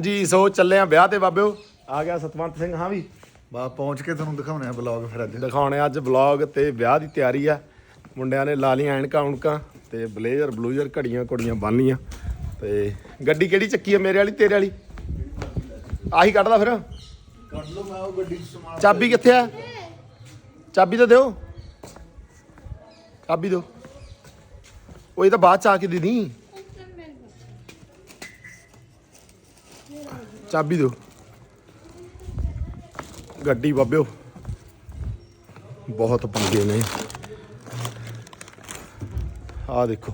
ਜੀ ਸੋ ਚੱਲੇ ਆ ਵਿਆਹ ਤੇ ਬਾਬਿਓ। ਆ ਗਿਆ ਸਤਵੰਤ ਸਿੰਘ ਹਾਂ ਵੀ। ਬਾ ਪਹੁੰਚ ਕੇ ਤੁਹਾਨੂੰ ਦਿਖਾਉਣੇ ਆ ਬਲੌਗ ਫਿਰ ਅੱਜ। ਦਿਖਾਉਣੇ ਅੱਜ ਵਲੌਗ ਤੇ ਵਿਆਹ ਦੀ ਤਿਆਰੀ ਆ। ਮੁੰਡਿਆਂ ਨੇ ਲਾ ਲਈਆਂ ਐਨਕਾਂ ਉਣਕਾਂ ਤੇ ਬਲੇਜ਼ਰ ਬਲੂਜ਼ਰ ਘੜੀਆਂ ਕੁੜੀਆਂ ਬੰਨ ਲਈਆਂ। ਤੇ ਗੱਡੀ ਕਿਹੜੀ ਚੱਕੀ ਆ ਮੇਰੇ ਵਾਲੀ ਤੇਰੇ ਵਾਲੀ? ਆਹੀ ਕੱਢਦਾ ਫਿਰ। ਕੱਢ ਲਓ ਮੈਂ ਉਹ ਗੱਡੀ ਚ ਸਮਾਨ ਚਾਬੀ ਕਿੱਥੇ ਆ? ਚਾਬੀ ਤਾਂ ਦਿਓ। ਚਾਬੀ ਦਿਓ। ਉਹ ਇਹ ਤਾਂ ਬਾਅਦ ਚ ਆ ਕੇ ਦੇ। ਚਾਬੀ ਦਿਓ। ਗੱਡੀ ਬਾਬਿਓ ਬਹੁਤ ਪੰਗੇ ਨੇ। ਆਹ ਦੇਖੋ।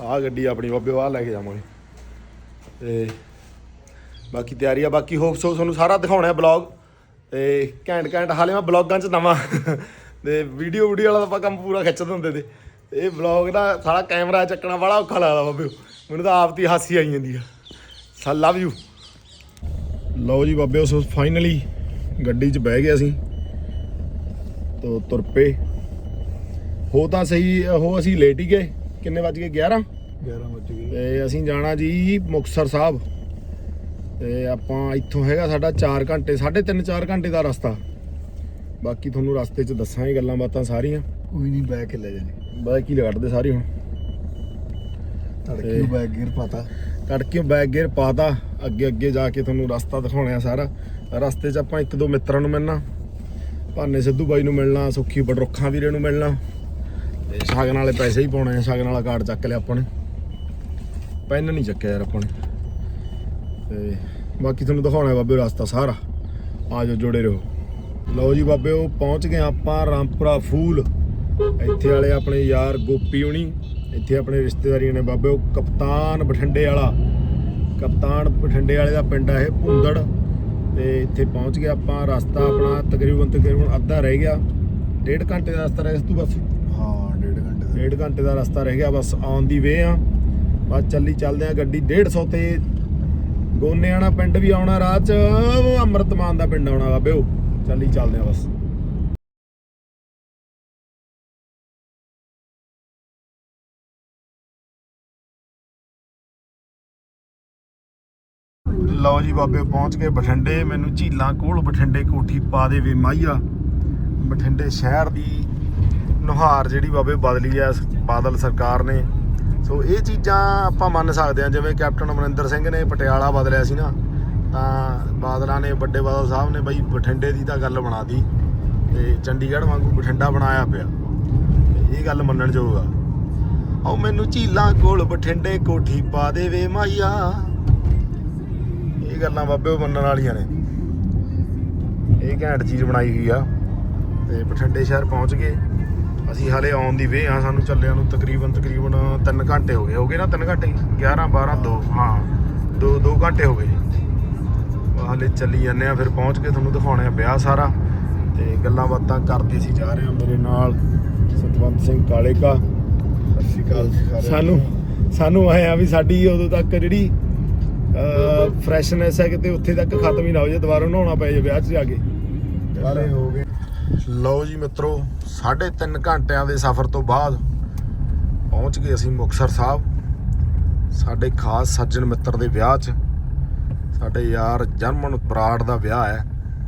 ਆਹ ਗੱਡੀ ਆਪਣੀ ਬਾਬਿਓ ਆਹ ਲੈ ਕੇ ਜਾਵਾਂਗੇ। ਤੇ ਬਾਕੀ ਤਿਆਰੀ ਆ, ਬਾਕੀ ਹੋਪ ਸੋ ਤੁਹਾਨੂੰ ਸਾਰਾ ਦਿਖਾਉਣਾ ਹੈ ਬਲੌਗ ਤੇ ਘੈਂਟ ਘੈਂਟ, ਹਾਲੇ ਮੈਂ ਬਲੌਗਾਂ 'ਚ ਨਵਾਂ। ਤੇ ਵੀਡੀਓ ਵੀਡੀਓ ਵਾਲਾ ਆਪਾਂ ਕੰਮ ਪੂਰਾ ਖਿੱਚ ਦਿੰਦੇ ਤੇ ਤੇ ਇਹ ਬਲੌਗ ਦਾ ਸਾਰਾ ਕੈਮਰਾ ਚੱਕਣਾ ਬੜਾ ਔਖਾ ਲੱਗਦਾ ਬਾਬਿਓ ਮੈਨੂੰ ਤਾਂ ਆਪ ਦੀ ਹਾਸੀ ਆਈ ਜਾਂਦੀ ਆ। ਸਾ ਲਵ ਯੂ ਲਓ ਜੀ ਬਾਬਿਓ ਸੋ ਫਾਈਨਲੀ ਗੱਡੀ 'ਚ ਬਹਿ ਗਏ ਅਸੀਂ ਤੋ ਤੁਰ ਪਏ। ਹੋ ਤਾਂ ਸਹੀ ਉਹ ਅਸੀਂ ਲੇਟ ਹੀ ਗਏ। ਕਿੰਨੇ ਵੱਜ ਗਏ? 11 11 ਵਜੇ ਗਏ। ਤੇ ਅਸੀਂ ਜਾਣਾ ਜੀ ਮੁਕਤਸਰ ਸਾਹਿਬ। ਤੇ ਆਪਾਂ ਇੱਥੋਂ ਹੈਗਾ ਸਾਡਾ 4 ਘੰਟੇ 3.5 4 ਘੰਟੇ ਦਾ ਰਸਤਾ। ਬਾਕੀ ਤੁਹਾਨੂੰ ਰਸਤੇ 'ਚ ਦੱਸਾਂਗੇ ਗੱਲਾਂ ਬਾਤਾਂ ਸਾਰੀਆਂ। ਕੋਈ ਨਹੀਂ ਬੈਗ ਕੇ ਲੈ ਜਾਣੀ। ਬਾਕੀ ਲਗੜਦੇ ਸਾਰੀ ਹੁਣ। ਤੜਕੀ ਬੈਗ ਗਿਰ ਪਤਾ। ਤੜਕਿਓ ਬੈਗ ਗੇਅਰ ਪਾਤਾ। ਅੱਗੇ ਅੱਗੇ ਜਾ ਕੇ ਤੁਹਾਨੂੰ ਰਸਤਾ ਦਿਖਾਉਣਾ ਸਾਰਾ। ਰਸਤੇ 'ਚ ਆਪਾਂ ਇੱਕ ਦੋ ਮਿੱਤਰਾਂ ਨੂੰ ਮਿਲਣਾ। ਭਾਨੇ ਸਿੱਧੂ ਬਾਈ ਨੂੰ ਮਿਲਣਾ, ਸੁੱਖੀ ਬਡਰੁੱਖਾਂ ਵੀਰੇ ਨੂੰ ਮਿਲਣਾ। ਤੇ ਸ਼ਗਨ ਵਾਲੇ ਪੈਸੇ ਹੀ ਪਾਉਣੇ ਆ, ਸ਼ਗਨ ਵਾਲਾ ਕਾਰਡ ਚੱਕ ਲਿਆ ਆਪਾਂ ਨੇ। ਪੈਨ ਨਹੀਂ ਚੱਕਿਆ ਯਾਰ ਆਪਾਂ ਨੇ। ਤੇ ਬਾਕੀ ਤੁਹਾਨੂੰ ਦਿਖਾਉਣਾ ਬਾਬੇ, ਰਸਤਾ ਸਾਰਾ। ਆ ਜਾਓ, ਜੁੜੇ ਰਹੋ। ਲਓ ਜੀ ਬਾਬੇ, ਉਹ ਪਹੁੰਚ ਗਏ ਆਪਾਂ ਰਾਮਪੁਰਾ ਫੂਲ। ਇੱਥੇ ਵਾਲੇ ਆਪਣੇ ਯਾਰ ਗੋਪੀ ਹੁਣੀ। ਇੱਥੇ ਆਪਣੇ ਰਿਸ਼ਤੇਦਾਰੀਆਂ ਨੇ ਬਾਬੇ ਉਹ ਕਪਤਾਨ ਬਠਿੰਡੇ ਵਾਲਾ ਕਪਤਾਨ ਬਠਿੰਡੇ ਵਾਲੇ ਦਾ ਪਿੰਡ ਆ ਇਹ ਭੁੰਦੜ। ਤੇ ਇੱਥੇ ਪਹੁੰਚ ਗਏ ਆਪਾਂ ਰਸਤਾ ਆਪਣਾ ਤਕਰੀਬਨ ਤਕਰੀਬਨ ਅੱਧਾ ਰਹਿ ਗਿਆ। ਡੇਢ ਘੰਟੇ ਦਾ ਰਸਤਾ ਰਹਿ ਗਿਆ ਤੂੰ ਬਸ? ਹਾਂ ਡੇਢ ਘੰਟੇ ਦਾ। ਡੇਢ ਘੰਟੇ ਦਾ ਰਸਤਾ ਰਹਿ ਗਿਆ ਬਸ ਆਨ ਦੀ ਵੇ ਆ। ਬਸ ਚੱਲੀ ਚੱਲਦੇ ਆ ਗੱਡੀ 150 ਤੇ ਗੋਨੇਆਣਾ ਪਿੰਡ ਵੀ ਆਉਣਾ ਰਾਹ ਚ ਉਹ ਅੰਮ੍ਰਿਤਮਾਨ ਦਾ ਪਿੰਡ ਆਉਣਾ ਬਾਬੇ ਉਹ। ਚੱਲੀ ਚੱਲਦੇ ਆ ਬਸ। ਲਓ ਜੀ ਬਾਬੇ, ਪਹੁੰਚ ਕੇ ਬਠਿੰਡੇ। ਮੈਨੂੰ ਝੀਲਾਂ ਕੋਲ ਬਠਿੰਡੇ ਕੋਠੀ ਪਾ ਦੇ ਵੇ ਮਾਈਆ। ਬਠਿੰਡੇ ਸ਼ਹਿਰ ਦੀ ਨੁਹਾਰ ਜਿਹੜੀ ਬਾਬੇ ਬਦਲੀ ਐ ਬਾਦਲ ਸਰਕਾਰ ਨੇ। ਸੋ ਇਹ ਚੀਜ਼ਾਂ ਆਪਾਂ ਮੰਨ ਸਕਦੇ ਹਾਂ ਜਿਵੇਂ ਕੈਪਟਨ ਅਮਰਿੰਦਰ ਸਿੰਘ ਨੇ ਪਟਿਆਲਾ ਬਦਲਿਆ ਸੀ ਨਾ, ਤਾਂ ਬਾਦਲਾਂ ਨੇ, ਵੱਡੇ ਬਾਦਲ ਸਾਹਿਬ ਨੇ ਬਈ ਬਠਿੰਡੇ ਦੀ ਤਾਂ ਗੱਲ ਬਣਾਤੀ ਤੇ। ਚੰਡੀਗੜ੍ਹ ਵਾਂਗੂ ਬਠਿੰਡਾ ਬਣਾਇਆ ਪਿਆ। ਇਹ ਗੱਲ ਮੰਨਣ ਯੋਗ ਆ। ਆਓ ਮੈਨੂੰ ਝੀਲਾਂ ਕੋਲ ਬਠਿੰਡੇ ਕੋਠੀ ਪਾ ਦੇਵੇ ਮਾਈਆ। ਇਹ ਗੱਲਾਂ ਬਾਬੇ ਉਹ ਮੰਨਣ ਵਾਲੀਆਂ ਨੇ। ਇਹ ਘੈਂਟ ਚੀਜ਼ ਬਣਾਈ ਹੋਈ ਆ ਤੇ ਬਠਿੰਡੇ ਸ਼ਹਿਰ ਪਹੁੰਚ ਗਏ। ਅਸੀਂ ਹਾਲੇ ਆਉਣ ਦੀ ਵੇ ਆ ਸਾਨੂੰ ਚੱਲਿਆਂ ਨੂੰ ਤਕਰੀਬਨ ਤਕਰੀਬਨ 3 ਘੰਟੇ ਹੋ ਗਏ। ਹੋ ਗਏ ਨਾ 3 ਘੰਟੇ? 11 12 2 ਹਾਂ 2 2 ਘੰਟੇ ਹੋ ਗਏ ਹਾਲੇ ਚੱਲੀ ਜਾਂਦੇ ਆ ਫਿਰ ਪਹੁੰਚ ਕੇ ਤੁਹਾਨੂੰ ਦਿਖਾਉਣੇ ਆ ਵਿਆਹ ਸਾਰਾ। ਤੇ ਗੱਲਾਂ ਬਾਤਾਂ ਕਰਦੇ ਸੀ ਜਾ ਰਹੇ ਆ ਮੇਰੇ ਨਾਲ ਸਤਵੰਤ ਸਿੰਘ ਕਾਲੇ ਕਾ ਸਤਿ ਸ਼੍ਰੀ ਅਕਾਲ। ਸਾਨੂੰ ਸਾਨੂੰ ਆਏ ਆ ਵੀ ਸਾਡੀ ਉਦੋਂ ਤੱਕ ਜਿਹੜੀ ਫਰੈਸ਼ਨੈਸ ਹੈ ਕਿਤੇ ਉੱਥੇ ਤੱਕ ਖਤਮ ਹੀ ਨਾ ਹੋ ਜਾਏ, ਦੁਬਾਰਾ ਨਹਾਉਣਾ ਪਏ ਵਿਆਹ 'ਚ ਜਾ ਕੇ। ਸਾਰੇ ਹੋ ਗਏ ਲਓ ਜੀ ਮਿੱਤਰੋ 3.5 ਘੰਟਿਆਂ ਦੇ ਸਫ਼ਰ ਤੋਂ ਬਾਅਦ ਪਹੁੰਚ ਗਏ ਅਸੀਂ ਮੁਕਤਸਰ ਸਾਹਿਬ। ਸਾਡੇ ਖਾਸ ਸੱਜਣ ਮਿੱਤਰ ਦੇ ਵਿਆਹ 'ਚ। ਸਾਡੇ ਯਾਰ ਜਰਮਨ ਬਰਾੜ ਦਾ ਵਿਆਹ ਹੈ।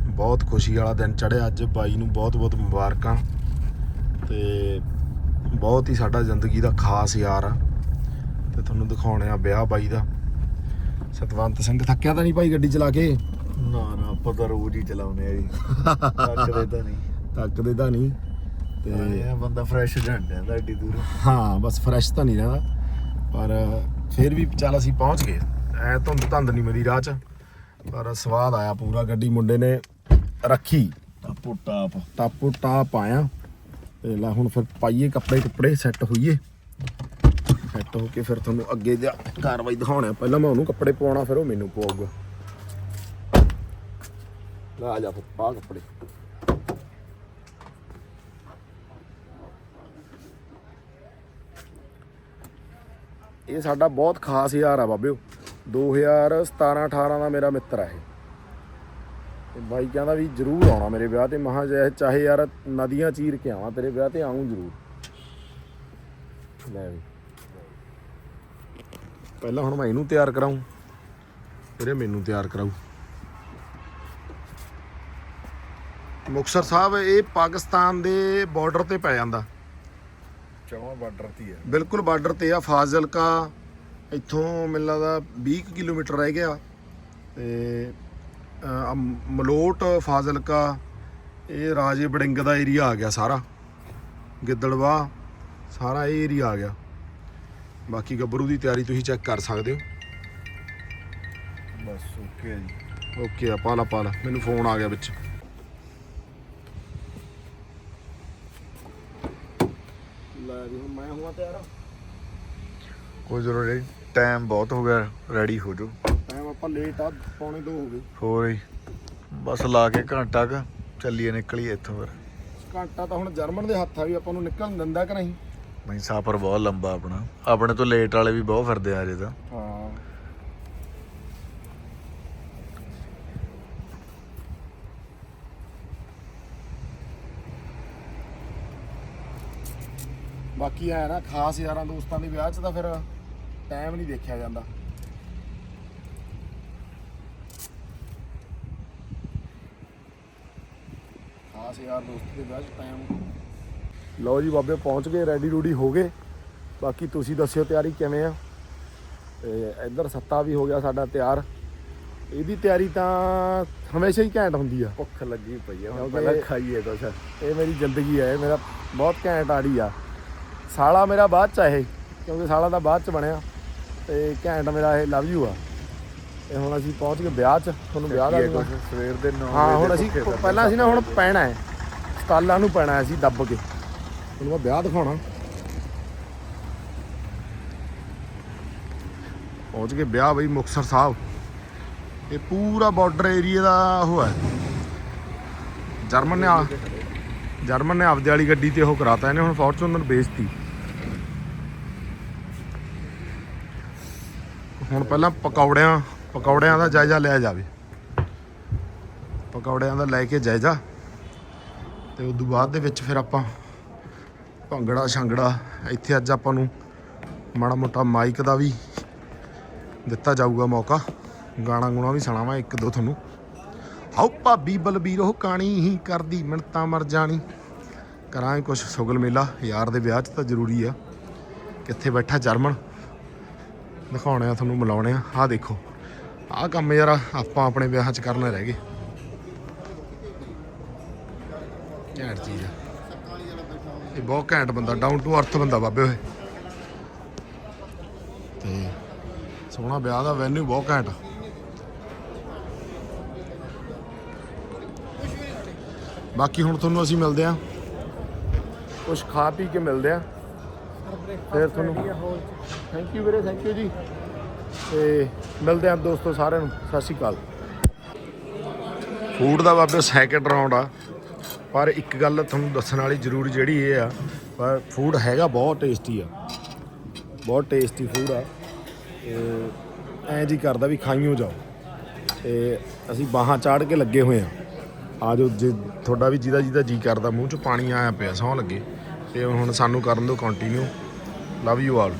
ਬਹੁਤ ਖੁਸ਼ੀ ਵਾਲਾ ਦਿਨ ਚੜਿਆ ਅੱਜ। ਬਾਈ ਨੂੰ ਬਹੁਤ-ਬਹੁਤ ਮੁਬਾਰਕਾਂ। ਤੇ ਬਹੁਤ ਹੀ ਸਾਡਾ ਜ਼ਿੰਦਗੀ ਦਾ ਖਾਸ ਯਾਰ ਆ। ਤੇ ਤੁਹਾਨੂੰ ਦਿਖਾਉਣੇ ਆ ਵਿਆਹ ਬਾਈ ਦਾ। ਸਤਵੰਤ ਸਿੰਘ ਥੱਕਿਆ ਤਾਂ ਨਹੀਂ ਭਾਈ ਗੱਡੀ ਚਲਾ ਕੇ? ਨਾ ਨਾ ਆਪਾਂ ਤਾਂ ਰੋਜ਼ ਹੀ ਚਲਾਉਂਦੇ ਆ ਜੀ। ਥੱਕਦੇ ਤਾਂ ਨਹੀਂ। ਥੱਕਦੇ ਤਾਂ ਨਹੀਂ ਤੇ ਬੰਦਾ ਫਰੈਸ਼ ਜਾਂਦਾ ਹੈ ਏਡੀ ਦੂਰ। ਹਾਂ ਬਸ ਫਰੈਸ਼ ਤਾਂ ਨਹੀਂ ਰਹਿੰਦਾ। ਪਰ ਫਿਰ ਵੀ ਚੱਲ ਅਸੀਂ ਪਹੁੰਚ ਗਏ। ਐ ਧੁੰਦ ਧੰਦ ਨਹੀਂ ਮੇਰੀ ਰਾਹ 'ਚ ਪਰ ਸਵਾਦ ਆਇਆ ਪੂਰਾ। ਗੱਡੀ ਮੁੰਡੇ ਨੇ ਰੱਖੀ। ਟਾਪੋ ਟਾਪ। ਟਾਪੋ ਟਾਪ ਆਇਆ। ਤੇ ਲੈ ਹੁਣ ਫਿਰ ਪਾਈਏ ਕੱਪੜੇ ਕੁੱਪੜੇ ਸੈੱਟ ਹੋਈਏ। ਸੈੱਟ ਹੋ ਕੇ ਫਿਰ ਤੁਹਾਨੂੰ ਅੱਗੇ ਦੀ ਕਾਰਵਾਈ ਦਿਖਾਉਣਾ ਪਹਿਲਾਂ ਮੈਂ ਉਹਨੂੰ ਕੱਪੜੇ ਪਵਾਉਣਾ, ਫਿਰ ਉਹ ਮੈਨੂੰ ਪਵਾਊਗਾ। ਲੈ ਜਾ ਪਾ ਕੱਪੜੇ। ਇਹ ਸਾਡਾ ਬਹੁਤ ਖਾਸ ਯਾਰ ਆ ਬਾਬਿਓ। 2017 18 ਦਾ ਮੇਰਾ ਮਿੱਤਰ ਆ ਇਹ। ਤੇ ਬਾਈ ਕਹਿੰਦਾ ਵੀ ਜਰੂਰ ਆਉਣਾ ਮੇਰੇ ਵਿਆਹ ਤੇ। ਮਹਾ ਜੇ ਚਾਹੇ ਯਾਰ ਨਦੀਆਂ ਚੀਰ ਕੇ ਆਵਾਂ ਤੇਰੇ ਵਿਆਹ ਤੇ ਆਉਂ ਜਰੂਰ। ਲੈ ਵੀ। ਪਹਿਲਾਂ ਹੁਣ ਮੈਂ ਇਹਨੂੰ ਤਿਆਰ ਕਰਾਉਂ ਫਿਰ ਇਹ ਮੈਨੂੰ ਤਿਆਰ ਕਰਾਉ ਮੁਕਤਸਰ ਸਾਹਿਬ ਇਹ ਪਾਕਿਸਤਾਨ ਦੇ ਬਾਰਡਰ ਤੇ ਪੈ ਜਾਂਦਾ। ਚੌਵਾਂ ਬਾਰਡਰ ਤੇ ਹੈ ਬਿਲਕੁਲ ਬਾਰਡਰ ਤੇ ਆ ਫਾਜ਼ਿਲਕਾ ਇੱਥੋਂ ਮੈਨੂੰ ਲੱਗਦਾ 20 ਕੁ ਕਿਲੋਮੀਟਰ ਰਹਿ ਗਿਆ। ਤੇ ਮਲੋਟ ਫਾਜ਼ਿਲਕਾ ਇਹ ਰਾਜੇ ਬੜਿੰਗ ਦਾ ਏਰੀਆ ਆ ਗਿਆ ਸਾਰਾ। ਗਿੱਦੜਵਾ ਸਾਰਾ ਇਹ ਏਰੀਆ ਆ ਗਿਆ। ਬਾਕੀ ਗੱਭਰੂ ਦੀ ਤਿਆਰੀ ਤੁਸੀਂ ਚੈੱਕ ਕਰ ਸਕਦੇ ਹੋ। ਬਸ ਓਕੇ ਜੀ। ਓਕੇ ਆ ਪਾਲਾ ਪਾਲਾ। ਮੈਨੂੰ ਫੋਨ ਆ ਗਿਆ ਵਿੱਚ। ਲੈ ਜੀ ਹੁਣ ਮੈਂ ਹੁਆ ਤਿਆਰ ਕੋਈ ਜ਼ਰੂਰੀ ਨਹੀਂ ਟਾਈਮ ਬਹੁਤ ਹੋ ਗਿਆ ਰੈਡੀ ਹੋ ਜਾਓ। ਟਾਈਮ ਆਪਾਂ ਲੇਟ ਆ ਪੌਣੇ 2 ਹੋ ਗਏ। ਹੋਰ ਹੀ ਬਸ ਲਾ ਕੇ ਘੰਟਾ ਕ ਚੱਲੀਏ ਨਿਕਲੀਏ ਇੱਥੋਂ ਫਿਰ। ਘੰਟਾ ਤਾਂ ਹੁਣ ਜਰਮਨ ਦੇ ਹੱਥ ਆ ਵੀ ਆਪਾਂ ਨੂੰ ਨਿਕਲਣ ਦਿੰਦਾ ਕਿ ਨਹੀਂ? ਨਹੀਂ, ਸਫ਼ਰ ਬਹੁਤ ਲੰਬਾ ਆਪਣਾ। ਆਪਣੇ ਤੋਂ ਲੇਟ ਵਾਲੇ ਵੀ ਬਹੁਤ ਫਿਰਦੇ ਆ ਅਜੇ ਤਾਂ। ਹਾਂ। ਬਾਕੀ ਐ ਨਾ, ਖਾਸ ਯਾਰਾਂ ਦੋਸਤਾਂ ਦੇ ਵਿਆਹ 'ਚ ਤਾਂ ਫਿਰ ਟਾਈਮ ਨਹੀਂ ਦੇਖਿਆ ਜਾਂਦਾ। ਖਾਸ ਯਾਰ ਦੋਸਤ ਦੇ ਵਿਆਹ 'ਚ ਟਾਈਮ ਲਓ ਜੀ ਬਾਬੇ ਪਹੁੰਚ ਗਏ ਰੈਡੀ ਰੂਡੀ ਹੋ ਗਏ। ਬਾਕੀ ਤੁਸੀਂ ਦੱਸਿਓ ਤਿਆਰੀ ਕਿਵੇਂ ਆ। ਤੇ ਇੱਧਰ ਸੱਤਾ ਵੀ ਹੋ ਗਿਆ ਸਾਡਾ ਤਿਆਰ। ਇਹਦੀ ਤਿਆਰੀ ਤਾਂ ਹਮੇਸ਼ਾ ਹੀ ਘੈਂਟ ਹੁੰਦੀ ਆ। ਭੁੱਖ ਲੱਗੀ ਪਈ ਆ ਹੁਣ ਪਹਿਲਾਂ ਖਾਈਏ ਕੁਛ। ਇਹ ਮੇਰੀ ਜ਼ਿੰਦਗੀ ਹੈ ਇਹ ਮੇਰਾ ਬਹੁਤ ਘੈਂਟ ਆੜੀ ਆ। ਸਾਲਾ ਮੇਰਾ ਬਾਅਦ ਚ ਆ ਇਹ ਕਿਉਂਕਿ ਸਾਲਾ ਦਾ ਬਾਅਦ ਚ ਬਣਿਆ। ਤੇ ਘੈਂਟ ਮੇਰਾ ਇਹ ਲਵ ਯੂ ਆ। ਤੇ ਹੁਣ ਅਸੀਂ ਪਹੁੰਚ ਗਏ ਵਿਆਹ ਚ ਤੁਹਾਨੂੰ ਵਿਆਹ ਦਾ ਸਵੇਰ ਦੇ 9 ਹਾਂ ਹੁਣ ਅਸੀਂ ਪਹਿਲਾਂ ਅਸੀਂ ਨਾ ਹੁਣ ਪੈਣਾ ਹੈ। ਸਟਾਲਾਂ ਨੂੰ ਪੈਣਾ ਹੈ ਅਸੀਂ ਦੱਬ ਕੇ। ਤੁਹਾਨੂੰ ਮੈਂ ਵਿਆਹ ਦਿਖਾਉਣਾ। ਪਹੁੰਚ ਗਏ ਵਿਆਹ ਬਈ ਮੁਕਤਸਰ ਸਾਹਿਬ। ਇਹ ਪੂਰਾ ਬਾਰਡਰ ਏਰੀਆ ਦਾ ਉਹ ਹੈ। ਜਰਮਨ ਨੇ ਜਰਮਨ ਨੇ ਆਪਦੇ ਵਾਲੀ ਗੱਡੀ ਤੇ ਉਹ ਕਰਾਤਾ, ਇਹਨੇ ਹੁਣ ਫੋਰਚੂਨਰ ਵੇਚਤੀ ਹੁਣ ਪਹਿਲਾਂ ਪਕੌੜਿਆਂ ਪਕੌੜਿਆਂ ਦਾ ਜਾਇਜ਼ਾ ਲਿਆ ਜਾਵੇ। ਪਕੌੜਿਆਂ ਦਾ ਲੈ ਕੇ ਜਾਇਜ਼ਾ। ਤੇ ਉਸ ਤੋਂ ਬਾਅਦ ਦੇ ਵਿੱਚ ਫਿਰ ਆਪਾਂ ਭੰਗੜਾ ਛੰਗੜਾ ਇੱਥੇ ਅੱਜ ਆਪਾਂ ਨੂੰ ਮਾੜਾ ਮੋਟਾ ਮਾਈਕ ਦਾ ਵੀ ਦਿੱਤਾ ਜਾਊਗਾ ਮੌਕਾ। ਗਾਣਾ ਗੁਣਾ ਵੀ ਸੁਣਾਵਾਂ ਇੱਕ ਦੋ ਤੁਹਾਨੂੰ। ਹਾਉ ਭਾਬੀ ਬਲਬੀਰ, ਉਹ ਕਾਣੀ ਹੀ ਕਰਦੀ ਮਿੰਤਾਂ ਮਰ ਜਾਣੀ। ਕਰਾਂਗੇ ਕੁਛ ਸੁਗਲ ਮੇਲਾ, ਯਾਰ ਦੇ ਵਿਆਹ 'ਚ ਤਾਂ ਜ਼ਰੂਰੀ ਆ। ਕਿੱਥੇ ਬੈਠਾ ਜਰਮਨ? ਦਿਖਾਉਣੇ ਆ ਤੁਹਾਨੂੰ, ਮਿਲਾਉਣੇ ਆ। ਆਹ ਦੇਖੋ, ਆਹ ਕੰਮ ਯਾਰ ਆਪਾਂ ਆਪਣੇ ਵਿਆਹ 'ਚ ਕਰਨੇ ਰਹਿ ਗਏ। ਘੈਂਟ ਚੀਜ਼ ਆ। ਇਹ ਬਹੁਤ ਘੈਂਟ ਬੰਦਾ ਡਾਊਨ ਟੂ ਅਰਥ ਬੰਦਾ ਬਾਬੇ ਓਏ। ਤੇ ਸੋਹਣਾ ਵਿਆਹ ਦਾ ਵੈਨਿਊ ਬਹੁਤ ਘੈਂਟ ਬਾਕੀ ਹੁਣ ਤੁਹਾਨੂੰ ਅਸੀਂ ਮਿਲਦੇ ਆ। ਕੁਝ ਖਾ ਪੀ ਕੇ ਮਿਲਦੇ ਆ। ਫਿਰ ਤੁਹਾਨੂੰ ਥੈਂਕ ਯੂ ਵੀਰੇ ਥੈਂਕ ਯੂ ਜੀ। ਤੇ ਮਿਲਦੇ ਆ ਦੋਸਤੋ ਸਾਰਿਆਂ ਨੂੰ। ਸਤਿ ਸ਼੍ਰੀ ਅਕਾਲ। ਫੂਡ ਦਾ ਬਾਬੇ ਸੈਕਿੰਡ ਰਾਉਂਡ ਆ। ਪਰ ਇੱਕ ਗੱਲ ਤੁਹਾਨੂੰ ਦੱਸਣ ਵਾਲੀ ਜ਼ਰੂਰੀ ਜਿਹੜੀ ਇਹ ਆ, ਪਰ ਫੂਡ ਹੈਗਾ ਬਹੁਤ ਟੇਸਟੀ ਆ। ਬਹੁਤ ਟੇਸਟੀ ਫੂਡ ਆ। ਤੇ ਐਂ ਜੀ ਕਰਦਾ ਵੀ ਖਾਈਓ ਜਾਓ। ਤੇ ਅਸੀਂ ਬਾਹਾਂ ਚਾੜ ਕੇ ਲੱਗੇ ਹੋਏ ਆ। ਆ ਜੋ ਜੇ ਤੁਹਾਡਾ ਵੀ ਜਿਹਦਾ ਜਿਹਦਾ ਜੀ ਕਰਦਾ, ਮੂੰਹ 'ਚ ਪਾਣੀ ਆਇਆ ਪਿਆ, ਸੌਂ ਲੱਗੇ। ਤੇ ਹੁਣ ਸਾਨੂੰ ਕਰਨ ਦਿਓ ਕੰਟੀਨਿਊ ਲਵ ਯੂ ਆਲ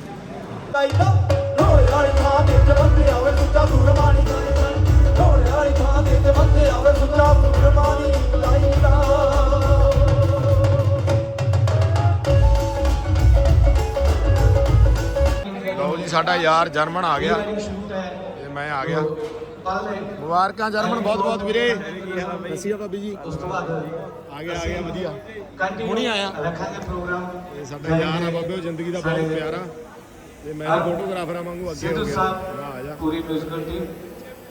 ਢੋਲੇ ਵਾਲੀ ਥਾਂ ਤੇ ਜਵੰਦੇ ਆਵੇ ਸੁੱਚਾ ਸੁਰਮਾਨੀ ਢੋਲੇ ਸਾਡਾ ਯਾਰ ਜਰਮਨ ਆ ਗਿਆ। ਤੇ ਮੈਂ ਆ ਗਿਆ। ਮੁਬਾਰਕਾਂ ਜਰਮਨ, ਬਹੁਤ ਬਹੁਤ ਵੀਰੇ। ਦੱਸਿਆ ਭਾਬੀ ਜੀ। ਆ ਗਿਆ ਆ ਗਿਆ, ਵਧੀਆ। ਹੁਣੀ ਆਇਆ। ਰੱਖਾਂਗੇ ਪ੍ਰੋਗਰਾਮ ਇਹ ਸਾਡਾ ਯਾਰ ਆ ਬਾਬੇ ਜ਼ਿੰਦਗੀ ਦਾ ਬਹੁਤ ਪਿਆਰਾ। ਤੇ ਮੈਂ ਫੋਟੋਗ੍ਰਾਫਰਾਂ ਵਾਂਗੂ ਅੱਗੇ ਹੋ ਗਿਆ। ਆ ਜਾ। ਪੂਰੀ musical team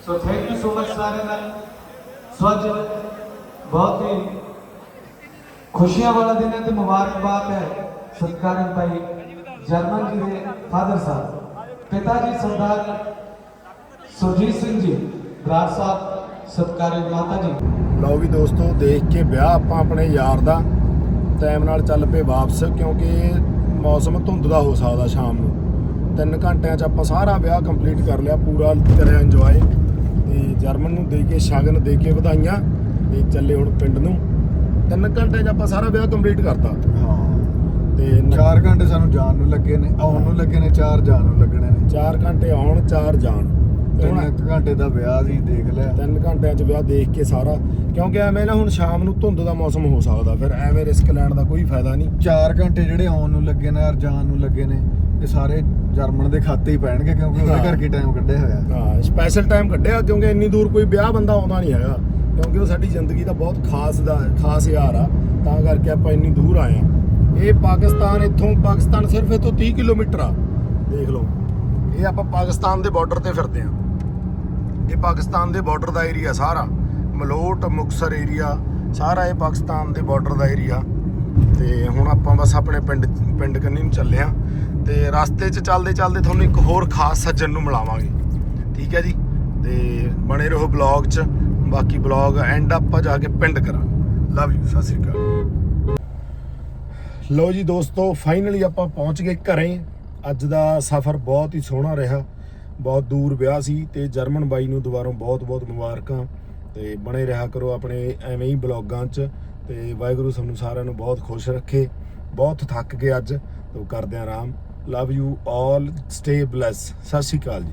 so thank you so much ਸਾਰਿਆਂ ਦਾ। ਸੋ ਬਹੁਤ ਹੀ ਖੁਸ਼ੀਆਂ ਵਾਲਾ ਦਿਨ ਹੈ ਤੇ ਮੁਬਾਰਕਬਾਦ ਹੈ। ਸਤਿਕਾਰਯੋਗ ਭਾਈ ਜਰਮਨ ਜੀ ਦੇ ਫਾਦਰ ਸਾਹਿਬ। ਪਿਤਾ ਜੀ ਸਰਦਾਰ ਸੁਰਜੀਤ ਸਿੰਘ ਜੀ ਬਰਾੜ ਸਾਹਿਬ ਸਤਿਕਾਰਯੋਗ ਮਾਤਾ ਜੀ। ਲਓ ਵੀ ਦੋਸਤੋ ਦੇਖ ਕੇ ਵਿਆਹ ਆਪਾਂ ਆਪਣੇ ਯਾਰ ਦਾ ਟਾਈਮ ਨਾਲ ਚੱਲ ਪਏ ਵਾਪਸ ਕਿਉਂਕਿ ਮੌਸਮ ਧੁੰਦ ਦਾ ਹੋ ਸਕਦਾ ਸ਼ਾਮ ਨੂੰ। ਤਿੰਨ ਘੰਟਿਆਂ 'ਚ ਆਪਾਂ ਸਾਰਾ ਵਿਆਹ ਕੰਪਲੀਟ ਕਰ ਲਿਆ ਪੂਰਾ ਕਰਿਆ ਇੰਜੋਏ ਤੇ ਜਰਮਨ ਨੂੰ ਦੇ ਕੇ ਸ਼ਗਨ ਦੇ ਕੇ ਵਧਾਈਆਂ। ਤੇ ਚੱਲੇ ਹੁਣ ਪਿੰਡ ਨੂੰ। ਤਿੰਨ ਘੰਟੇ 'ਚ ਆਪਾਂ ਸਾਰਾ ਵਿਆਹ ਕੰਪਲੀਟ ਕਰਤਾ। ਹਾਂ। ਤੇ ਨ- 4 ਘੰਟੇ ਸਾਨੂੰ ਜਾਣ ਨੂੰ ਲੱਗੇ ਨੇ ਆਉਣ ਨੂੰ ਲੱਗੇ ਨੇ 4 ਜਾਣ ਨੂੰ ਲੱਗਣੇ ਨੇ। ਚਾਰ ਘੰਟੇ ਆਉਣ ਚਾਰ ਜਾਣ। ਤੇ ਹੁਣ 3 ਘੰਟੇ ਦਾ ਵਿਆਹ ਸੀ ਦੇਖ ਲਿਆ ਤਿੰਨ ਘੰਟਿਆਂ ਚ ਵਿਆਹ ਦੇਖ ਕੇ ਸਾਰਾ ਕਿਉਂਕਿ ਐਵੇਂ ਨਾ ਹੁਣ ਸ਼ਾਮ ਨੂੰ ਧੁੰਦ ਦਾ ਮੌਸਮ ਹੋ ਸਕਦਾ ਫਿਰ ਐਵੇਂ ਰਿਸਕ ਲੈਣ ਦਾ ਕੋਈ ਫਾਇਦਾ ਨਹੀਂ। 4 ਘੰਟੇ ਜਿਹੜੇ ਆਉਣ ਨੂੰ ਲੱਗੇ ਨੇ ਔਰ ਜਾਣ ਨੂੰ ਲੱਗੇ ਨੇ ਇਹ ਸਾਰੇ ਜਰਮਨ ਦੇ ਖਾਤੇ ਹੀ ਪੈਣਗੇ ਕਿਉਂਕਿ ਉਹਦੇ। ਕਰਕੇ ਟਾਈਮ ਕੱਢਿਆ ਹੋਇਆ। ਹਾਂ ਸਪੈਸ਼ਲ ਟਾਈਮ ਕੱਢਿਆ ਕਿਉਂਕਿ ਇੰਨੀ ਦੂਰ ਕੋਈ ਵਿਆਹ ਬੰਦਾ ਆਉਂਦਾ ਨਹੀਂ ਹੈਗਾ। ਕਿਉਂਕਿ ਉਹ ਸਾਡੀ ਜ਼ਿੰਦਗੀ ਦਾ ਬਹੁਤ ਖਾਸ ਦਾ ਖਾਸ ਯਾਰ ਆ ਤਾਂ ਕਰਕੇ ਆਪਾਂ ਇੰਨੀ ਦੂਰ ਆਏ ਆ ਇਹ ਪਾਕਿਸਤਾਨ ਇੱਥੋਂ, ਪਾਕਿਸਤਾਨ ਸਿਰਫ ਇੱਥੋਂ 30 ਕਿਲੋਮੀਟਰ ਆ। ਦੇਖ ਲਓ। ਇਹ ਆਪਾਂ ਪਾਕਿਸਤਾਨ ਦੇ ਬਾਰਡਰ ਤੇ ਫਿਰਦੇ ਆ। ਇਹ ਪਾਕਿਸਤਾਨ ਦੇ ਬਾਰਡਰ ਦਾ ਏਰੀਆ ਸਾਰਾ। ਮਲੋਟ, ਮੁਕਸਰ ਏਰੀਆ ਸਾਰਾ ਇਹ ਪਾਕਿਸਤਾਨ ਦੇ ਬਾਰਡਰ ਦਾ ਏਰੀਆ ਤੇ ਹੁਣ ਆਪਾਂ ਬਸ ਆਪਣੇ ਪਿੰਡ ਪਿੰਡ ਕੰਨੀ ਨੂੰ ਚੱਲੇ ਆ। ਤੇ ਰਸਤੇ 'ਚ ਚੱਲਦੇ ਚੱਲਦੇ ਤੁਹਾਨੂੰ ਇੱਕ ਹੋਰ ਖਾਸ ਸੱਜਣ ਨੂੰ ਮਿਲਾਵਾਂਗੇ। ਠੀਕ ਹੈ ਜੀ? ਤੇ ਬਣੇ ਰਹੋ ਬਲੌਗ 'ਚ। ਬਾਕੀ ਬਲੌਗ ਐਂਡ ਆਪਾਂ ਜਾ ਕੇ ਪਿੰਡ ਕਰਾਂ ਲਵ ਯੂ ਸਤਿ ਸ੍ਰੀ ਅਕਾਲ। ਲਓ ਜੀ ਦੋਸਤੋ ਫਾਈਨਲੀ ਆਪਾਂ ਪਹੁੰਚ ਗਏ ਘਰੇ। ਅੱਜ ਦਾ ਸਫ਼ਰ ਬਹੁਤ ਹੀ ਸੋਹਣਾ ਰਿਹਾ। ਬਹੁਤ ਦੂਰ ਵਿਆਹ ਸੀ ਤੇ ਜਰਮਨ ਬਾਈ ਨੂੰ ਦੁਬਾਰਾ ਬਹੁਤ-ਬਹੁਤ ਮੁਬਾਰਕਾਂ। ਤੇ ਬਣੇ ਰਿਹਾ ਕਰੋ ਆਪਣੇ ਐਵੇਂ ਹੀ ਬਲੌਗਾਂ 'ਚ। ਤੇ ਵਾਹਿਗੁਰੂ ਸਾਨੂੰ ਸਾਰਿਆਂ ਨੂੰ ਬਹੁਤ ਖੁਸ਼ ਰੱਖੇ। ਬਹੁਤ ਥੱਕ ਗਏ ਅੱਜ। ਤੋਂ ਕਰਦੇ ਆਂ ਆਰਾਮ। Love you all stay bless ਸਤਿ ਸ਼੍ਰੀ ਅਕਾਲ ਜੀ।